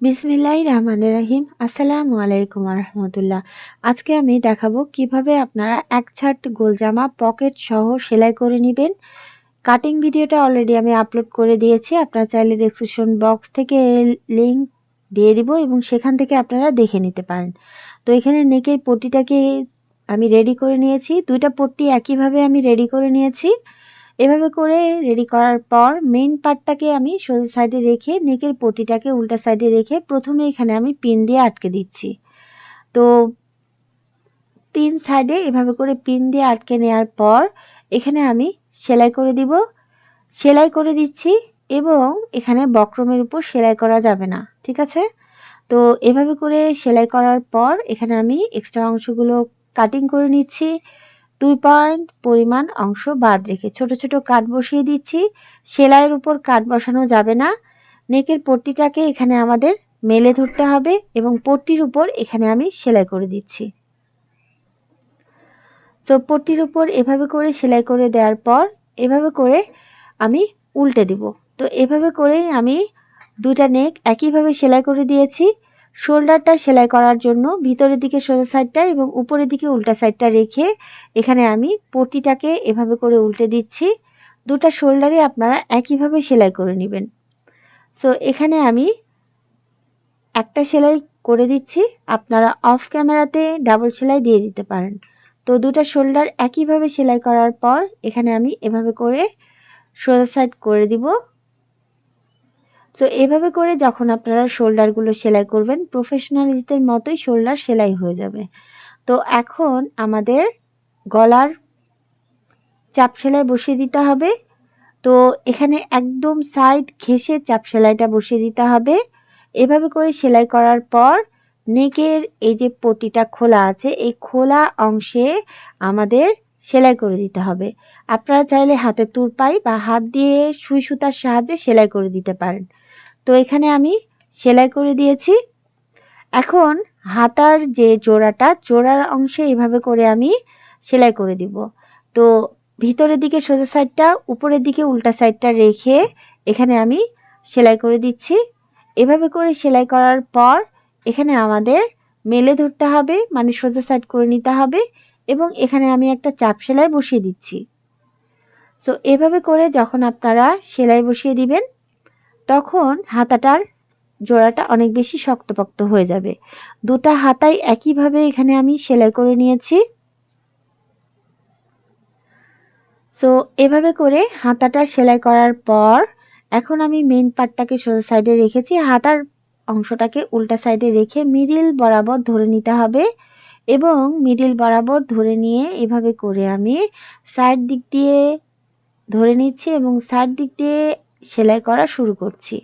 বিসমিল্লাহির রহমানির রহিম। আসসালামু আলাইকুম রহমতুল্লাহ। আজকে আমি দেখাবো কীভাবে আপনারা এক ছাট গোলজামা পকেট সহ সেলাই করে নেবেন। কাটিং ভিডিওটা অলরেডি আমি আপলোড করে দিয়েছি। আপনারা চাইলে ডেসক্রিপশন বক্স থেকে লিংক দিয়ে দিব এবং সেখান থেকে আপনারা দেখে নিতে পারেন। তো এখানে নেকের পট্টিটাকে আমি রেডি করে নিয়েছি। দুইটা পট্টি একইভাবে আমি রেডি করে নিয়েছি। এভাবে করে রেডি করার পর মেন পার্টটাকে আমি সোজা সাইডে রেখে নেকের পটিটাকে উল্টা সাইডে রেখে প্রথমে এখানে আমি পিন দিয়ে আটকে দিচ্ছি। তো তিন সাইডে এভাবে করে পিন দিয়ে আটকে নেওয়ার পর এখানে আমি সেলাই করে দিব। সেলাই করে দিচ্ছি এবং এখানে বক্রমের উপর সেলাই করা যাবে না, ঠিক আছে? তো এভাবে করে সেলাই করার পর এখানে আমি এক্সট্রা অংশগুলো কাটিং করে নিচ্ছি। দুই পয়েন্ট পরিমাণ অংশ বাদ রেখে ছোট ছোট কাট বসিয়ে দিচ্ছি। সেলাইয়ের উপর কাট বসানো যাবে না। নেকের পট্টিটাকে এখানে আমাদের মেলে ধরতে হবে এবং পট্টির উপর এখানে আমি সেলাই করে দিচ্ছি। তো পট্টির উপর এভাবে করে সেলাই করে দেওয়ার পর এভাবে করে আমি উল্টে দিব। তো এভাবে করেই আমি দুটা নেক একইভাবে সেলাই করে দিয়েছি। শোল্ডারটা সেলাই করার জন্য ভিতরের দিকে সোজা সাইডটা এবং উপরের দিকে উল্টা সাইডটা রেখে এখানে আমি পটিটাকে এভাবে করে উল্টে দিচ্ছি। দুটা শোল্ডারে আপনারা একইভাবে সেলাই করে নেবেন। সো এখানে আমি একটা সেলাই করে দিচ্ছি। আপনারা অফ ক্যামেরাতে ডাবল সেলাই দিয়ে দিতে পারেন। তো, দুটা শোল্ডার একইভাবে সেলাই করার পর এখানে আমি এভাবে করে সোজা সাইড করে দিব। তো এভাবে করে যখন আপনারা শোল্ডারগুলো সেলাই করবেন প্রফেশনালিস্টদের মতোই শোল্ডার সেলাই হয়ে যাবে। তো এখন আমাদের গলার চাপ সেলাই বসিয়ে দিতে হবে। তো এখানে একদম সাইড ঘেসে চাপ সেলাইটা বসিয়ে দিতে হবে। এভাবে করে সেলাই করার পর নেকের এই যে পটিটা খোলা আছে, এই খোলা অংশে আমাদের সেলাই করে দিতে হবে। আপনারা চাইলে হাতে তুরপাই বা হাত দিয়ে সুই সুতার সাহায্যে সেলাই করে দিতে পারেন। তো এখানে আমি সেলাই করে দিয়েছি। এখন হাতার যে জোড়াটা, জোড়ার অংশে এভাবে করে আমি সেলাই করে দিব। তো ভিতরের দিকে সোজা সাইডটা, উপরের দিকে উল্টা সাইডটা রেখে এখানে আমি সেলাই করে দিচ্ছি। এভাবে করে সেলাই করার পর এখানে আমাদের মেলে ধরতে হবে মানে সোজা সাইড করে নিতে হবে এবং এখানে আমি একটা চাপ সেলাই বসিয়ে দিচ্ছি। সো এভাবে করে যখন আপনারা সেলাই বসিয়ে দিবেন তখন হাতাটার জোড়াটা অনেক বেশি শক্তপোক্ত হয়ে যাবে। দুটা হাতাই একইভাবে এখানে আমি সেলাই করে নিয়েছি। সো এভাবে করে হাতাটা সেলাই করার পর এখন আমি মেন পার্টটাকে সোজা সাইডে রেখেছি। হাতার অংশটাকে উল্টা সাইডে রেখে মিডিল বরাবর ধরে নিতে হবে এবং মিডিল বরাবর ধরে নিয়ে এভাবে করে আমি সাইড দিক দিয়ে ধরে নিচ্ছি এবং সাইড দিক দিয়ে সেলাই করা শুরু করছি।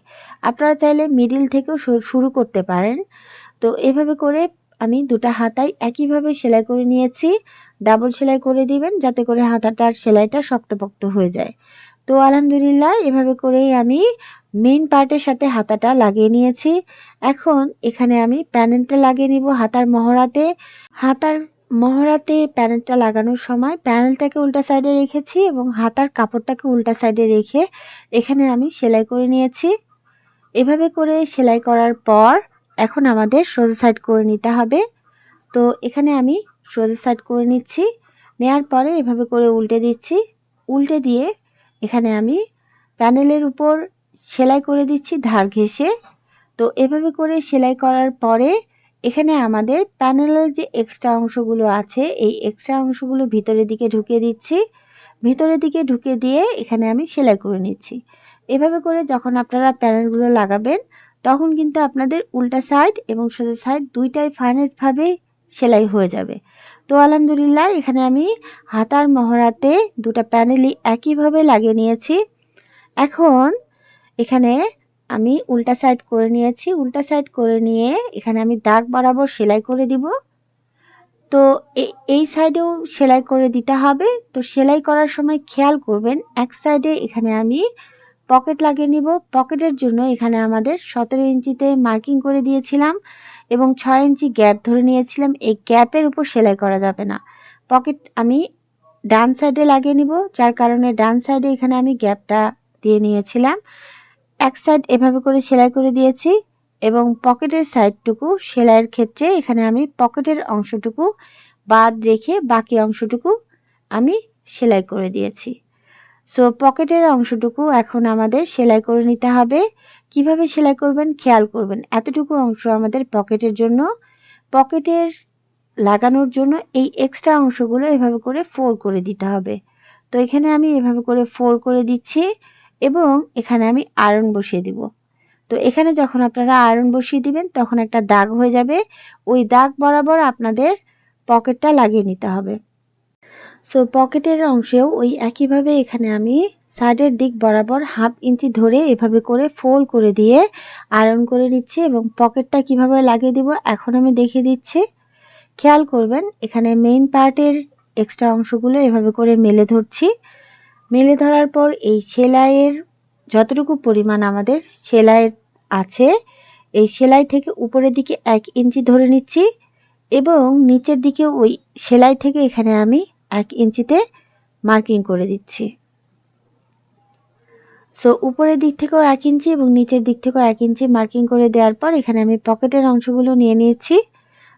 আপনারা চাইলে মিডিল থেকেও শুরু করতে পারেন। তো এভাবে করে আমি দুটা হাতাই একইভাবে সেলাই করে নিয়েছি। ডাবল সেলাই করে দিবেন যাতে করে হাতাটার সেলাইটা শক্তপোক্ত হয়ে যায়। তো আলহামদুলিল্লাহ এভাবে করেই আমি মেইন পার্টের সাথে হাতাটা লাগিয়ে নিয়েছি। এখন এখানে আমি প্যানেলটা লাগিয়ে নিব হাতার মহড়াতে। হাতার মহড়াতে প্যানেলটা লাগানোর সময় প্যানেলটাকে উল্টা সাইডে রেখেছি এবং হাতার কাপড়টাকে উল্টা সাইডে রেখে এখানে আমি সেলাই করে নিয়েছি। এভাবে করে সেলাই করার পর এখন আমাদের সোজা সাইড করে নিতে হবে। তো এখানে আমি সোজা সাইড করে নিচ্ছি। নেয়ার পরে এভাবে করে উল্টে দিচ্ছি। উল্টে দিয়ে এখানে আমি প্যানেলের উপর সেলাই করে দিচ্ছি ধার ঘেসে তো এভাবে করে সেলাই করার পরে এখানে আমাদের প্যানেলের যে এক্সট্রা অংশগুলো আছে, এই এক্সট্রা অংশগুলো ভিতরের দিকে ঢুকিয়ে দিচ্ছি। ভিতরের দিকে ঢুকে দিয়ে এখানে আমি সেলাই করে নিচ্ছি। এভাবে করে যখন আপনারা প্যানেলগুলো লাগাবেন, তখন কিন্তু আপনাদের উল্টা সাইড এবং সোজা সাইড দুইটাই ফাইনেসভাবে সেলাই হয়ে যাবে। তো আলহামদুলিল্লাহ, এখানে আমি হাতার মহড়াতে দুটা প্যানেলই একইভাবে লাগিয়ে নিয়েছি। এখন এখানে আমি উল্টা সাইড করে নিয়েছি, উল্টা সাইড করে নিয়ে এখানে আমি দাগ বরাবর সেলাই করে দিব। তো এই সাইডেও সেলাই করে দিতে হবে। তো সেলাই করার সময় খেয়াল করবেন, এক সাইডে এখানে আমি পকেট লাগিয়ে নিব। পকেটের জন্য এখানে আমাদের সতেরো ইঞ্চিতে মার্কিং করে দিয়েছিলাম এবং ছয় ইঞ্চি গ্যাপ ধরে নিয়েছিলাম। এই গ্যাপের উপর সেলাই করা যাবে না। পকেট আমি ডান সাইডে লাগিয়ে নিব, যার কারণে ডান সাইডে এখানে আমি গ্যাপটা দিয়ে নিয়েছিলাম। এক সাইড এভাবে করে সেলাই করে দিয়েছি এবং পকেটের সাইডটুকু সেলাইয়ের ক্ষেত্রে এখানে আমি পকেটের অংশটুকু বাদ রেখে বাকি অংশটুকু আমি সেলাই করে দিয়েছি। সো পকেটের অংশটুকু এখন আমাদের সেলাই করে নিতে হবে। কীভাবে সেলাই করবেন খেয়াল করবেন। এতটুকু অংশ আমাদের পকেটের জন্য। পকেটের লাগানোর জন্য এই এক্সট্রা অংশগুলো এভাবে করে ফোর করে দিতে হবে। তো, এখানে আমি এভাবে করে ফোর করে দিচ্ছি। এবং এখানে আমি আয়রন বসিয়ে দিব। তো এখানে যখন আপনারা আয়রন বসিয়ে দিবেন, তখন একটা দাগ হয়ে যাবে। ওই দাগ বরাবর আপনাদের পকেটটা লাগিয়ে নিতে হবে। সো পকেটের অংশেও ওই একইভাবে এখানে আমি সাইডের দিক বরাবর হাফ ইঞ্চি ধরে এভাবে করে ফোল্ড করে দিয়ে আয়রন করে নিচ্ছি এবং পকেটটা কীভাবে লাগিয়ে দিব এখন আমি দেখিয়ে দিচ্ছি। খেয়াল করবেন, এখানে মেইন পার্টের এক্সট্রা অংশগুলো এভাবে করে মেলে ধরছি। মেলে ধরার পর এই সেলাইয়ের যতটুকু পরিমাণ আমাদের সেলাইয়ের আছে, এই সেলাই থেকে উপরের দিকে এক ইঞ্চি ধরে নিচ্ছি এবং নিচের দিকে ওই সেলাই থেকে এখানে আমি এক ইঞ্চিতে মার্কিং করে দিচ্ছি। সো উপরের দিক থেকেও এক ইঞ্চি এবং নিচের দিক থেকেও এক ইঞ্চি মার্কিং করে দেওয়ার পর এখানে আমি পকেটের অংশগুলো নিয়ে নিয়েছি।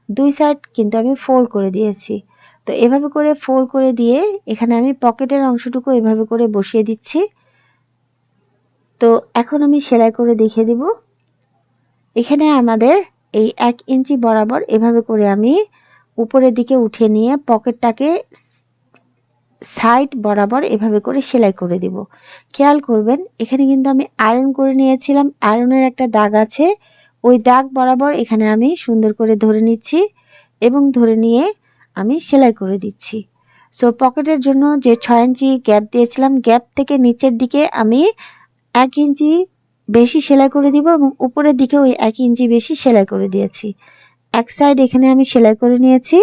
দুই সাইড কিন্তু আমি ফোল্ড করে দিয়েছি। তো এভাবে করে ফোল্ড করে দিয়ে এখানে আমি পকেটের অংশটুকু এভাবে করে বসিয়ে দিচ্ছি। তো এখন আমি সেলাই করে দেখিয়ে দিব। এখানে আমাদের এই এক ইঞ্চি বরাবর এভাবে করে আমি উপরের দিকে উঠে নিয়ে পকেটটাকে সাইড বরাবর এভাবে করে সেলাই করে দিব। খেয়াল করবেন, এখানে কিন্তু আমি আয়রন করে নিয়েছিলাম। আয়রনের একটা দাগ আছে। ওই দাগ বরাবর এখানে আমি সুন্দর করে ধরে নিচ্ছি এবং ধরে নিয়ে আমি সেলাই করে দিচ্ছি। সো পকেটের জন্য যে ছয় ইঞ্চি গ্যাপ দিয়েছিলাম গ্যাপ থেকে নিচের দিকে আমি এক ইঞ্চি বেশি সেলাই করে দিব এবং উপরের দিকে ওই এক ইঞ্চি বেশি সেলাই করে দিয়েছি। এক সাইড এখানে আমি সেলাই করে নিয়েছি।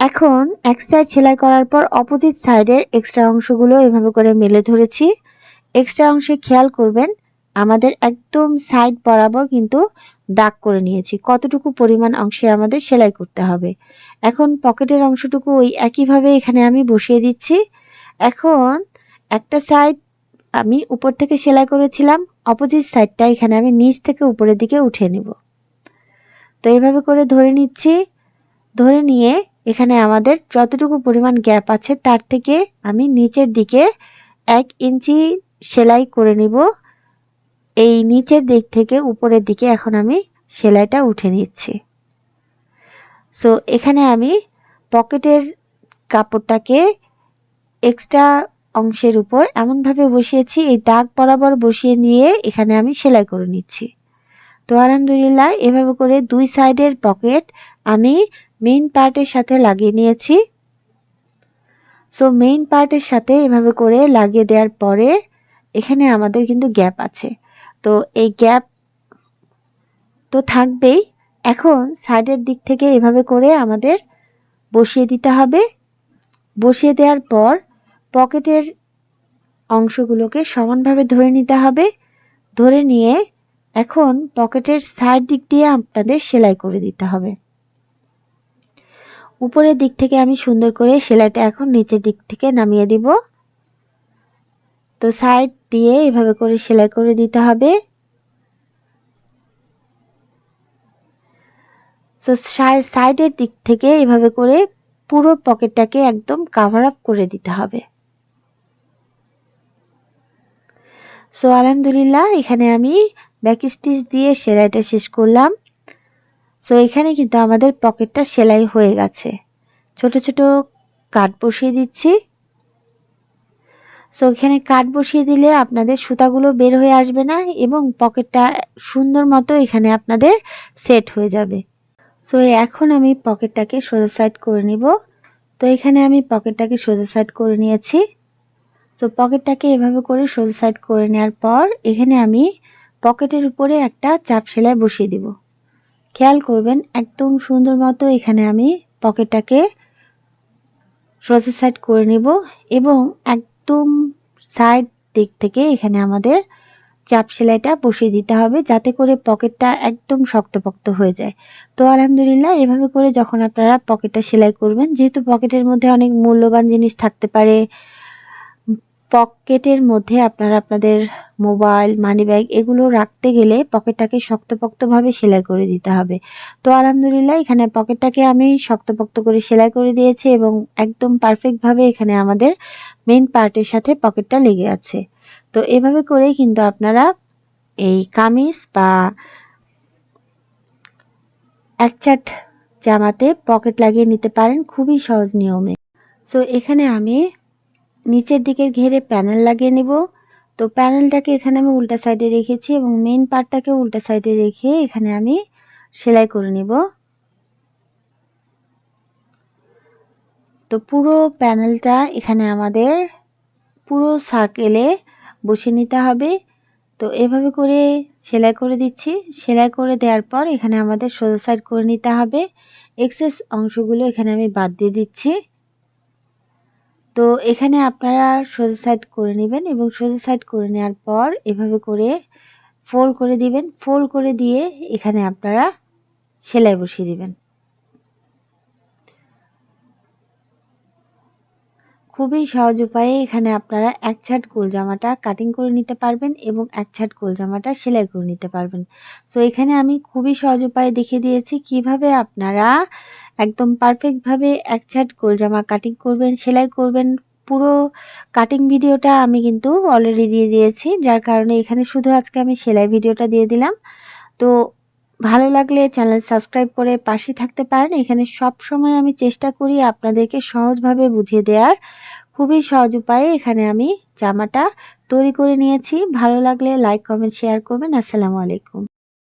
এখন এক সাইড সেলাই করার পর অপোজিট সাইডের এক্সট্রা অংশগুলো এভাবে করে মেলে ধরেছি। এক্সট্রা অংশে খেয়াল করবেন, আমাদের একদম সাইড বরাবর কিন্তু দাগ করে নিয়েছি। কতটুকু পরিমাণ অংশে আমাদের সেলাই করতে হবে? এখন পকেটের অংশটুকু ওই একইভাবে এখানে আমি বসিয়ে দিচ্ছি। এখন একটা সাইড আমি উপর থেকে সেলাই করেছিলাম অপোজিট সাইডটা এখানে আমি নিচ থেকে উপরের দিকে উঠে নিব। তো এইভাবে করে ধরে নিচ্ছি। ধরে নিয়ে এখানে আমাদের যতটুকু পরিমাণ গ্যাপ আছে তার থেকে আমি নিচের দিকে এক ইঞ্চি সেলাই করে নিব। এই নিচের দিক থেকে উপরের দিকে এখন আমি সেলাইটা উঠে নিচ্ছি। সো এখানে আমি পকেটের কাপড়টাকে এক্সট্রা অংশের উপর এমনভাবে বসিয়েছি, এই দাগ বরাবর বসিয়ে নিয়ে এখানে আমি সেলাই করে নিচ্ছি। তো, আলহামদুলিল্লাহ, এভাবে করে দুই সাইডের পকেট আমি মেইন পার্টের সাথে লাগিয়ে নিয়েছি। সো মেইন পার্টের সাথে এভাবে করে লাগিয়ে দেওয়ার পরে এখানে আমাদের কিন্তু গ্যাপ আছে। তো এই গ্যাপ তো থাকবেই। এখন সাইডের দিক থেকে এভাবে করে আমাদের বসিয়ে দিতে হবে। বসিয়ে দেওয়ার পর পকেটের অংশগুলোকে সমানভাবে ধরে নিতে হবে। ধরে নিয়ে এখন পকেটের সাইড দিক দিয়ে আপনাদের সেলাই করে দিতে হবে। উপরের দিক থেকে আমি সুন্দর করে সেলাইটা এখন নিচের দিক থেকে নামিয়ে দিব। তো সাইড দিয়ে এভাবে করে সেলাই করে দিতে হবে। তো সাইডের দিক থেকে এভাবে করে পুরো পকেটটাকে একদম কাভার আপ করে দিতে হবে। সো আলহামদুলিল্লাহ, এখানে আমি ব্যাক স্টিচ দিয়ে সেলাইটা শেষ করলাম। সো এখানে কিন্তু আমাদের পকেটটা সেলাই হয়ে গেছে। ছোট ছোট কাট বসিয়ে দিচ্ছি। সো এখানে কাট বসিয়ে দিলে আপনাদের সুতাগুলো বের হয়ে আসবে না এবং পকেটটা সুন্দর মতো এখানে আপনাদের সেট হয়ে যাবে। সো এখন আমি পকেটটাকে সোজা সাইড করে নিব। তো, এখানে আমি পকেটটাকে সোজা সাইড করে নিয়েছি। সো পকেটটাকে এভাবে করে সোজা সাইড করে নেওয়ার পর, এখানে আমি পকেটের উপরে একটা চাপ সেলাই বসিয়ে দিব। খেয়াল করবেন, একদম সুন্দর মতো এখানে আমি পকেটটাকে সোজা সাইড করে নিব এবং একদম সাইড দিক থেকে এখানে আমাদের চাপ সেলাইটা বসিয়ে দিতে হবে যাতে করে পকেটটা একদম শক্তপোক্ত হয়ে যায়। তো আলহামদুলিল্লাহ এভাবে করে যখন আপনারা পকেটটা সেলাই করবেন, যেহেতু পকেটের মধ্যে অনেক মূল্যবান জিনিস থাকতে পারে পকেটের মধ্যে আপনারা আপনাদের মোবাইল মানি ব্যাগ এগুলো রাখতে গেলে পকেটটাকে শক্তপোক্তভাবে সেলাই করে দিতে হবে। তো আলহামদুলিল্লাহ এখানে পকেটটাকে আমি শক্তপোক্ত করে সেলাই করে দিয়েছি এবং একদম পারফেক্টভাবে এখানে আমাদের মেন পার্টের সাথে পকেটটা লেগে আছে। তো এভাবে করেই কিন্তু আপনারা এই কামিজ বা একচাট জামাতে পকেট লাগিয়ে নিতে পারেন খুবই সহজ নিয়মে। সো এখানে আমি নিচের দিকের ঘেরে প্যানেল লাগিয়ে নেব। তো প্যানেলটাকে এখানে আমি উল্টা সাইডে রেখেছি এবং মেন পার্টটাকে উল্টা সাইডে রেখে এখানে আমি সেলাই করে নেব। তো পুরো প্যানেলটা এখানে আমাদের পুরো সার্কেলে বসিয়ে নিতে হবে। তো এভাবে করে সেলাই করে দিচ্ছি। সেলাই করে দেওয়ার পর এখানে আমাদের সোজা সাইড করে নিতে হবে। এক্সেস অংশগুলো এখানে আমি বাদ দিয়ে দিচ্ছি। তো এখানে আপনারা সোজা সাইড করে নেবেন এবং সোজা সাইড করে নেওয়ার পর এভাবে করে ফোল্ড করে দিবেন। ফোল্ড করে দিয়ে এখানে আপনারা সেলাই বসিয়ে দিবেন। খুবই সহজ উপায়ে এখানে আপনারা এক ছাট গোল জামাটা কাটিং করে নিতে পারবেন এবং এক ছাট গোল জামাটা সেলাই করে নিতে পারবেন। সো এখানে আমি খুবই সহজ উপায়ে দেখিয়ে দিয়েছি কীভাবে আপনারা একদম পারফেক্টভাবে এক ছাট গোল জামা কাটিং করবেন, সেলাই করবেন, পুরো কাটিং ভিডিওটা আমি কিন্তু অলরেডি দিয়ে দিয়েছি, যার কারণে এখানে শুধু আজকে আমি সেলাই ভিডিওটা দিয়ে দিলাম। তো ভালো লাগলে চ্যানেল সাবস্ক্রাইব করে পাশে থাকতে পারেন, এখানে সব সময় আমি চেষ্টা করি আপনাদেরকে সহজভাবে বুঝিয়ে দেওয়ার। খুবই সহজ উপায়ে এখানে আমি জামাটা তৈরি করে নিয়েছি। ভালো লাগলে লাইক কমেন্ট শেয়ার করবেন। আসসালামু আলাইকুম।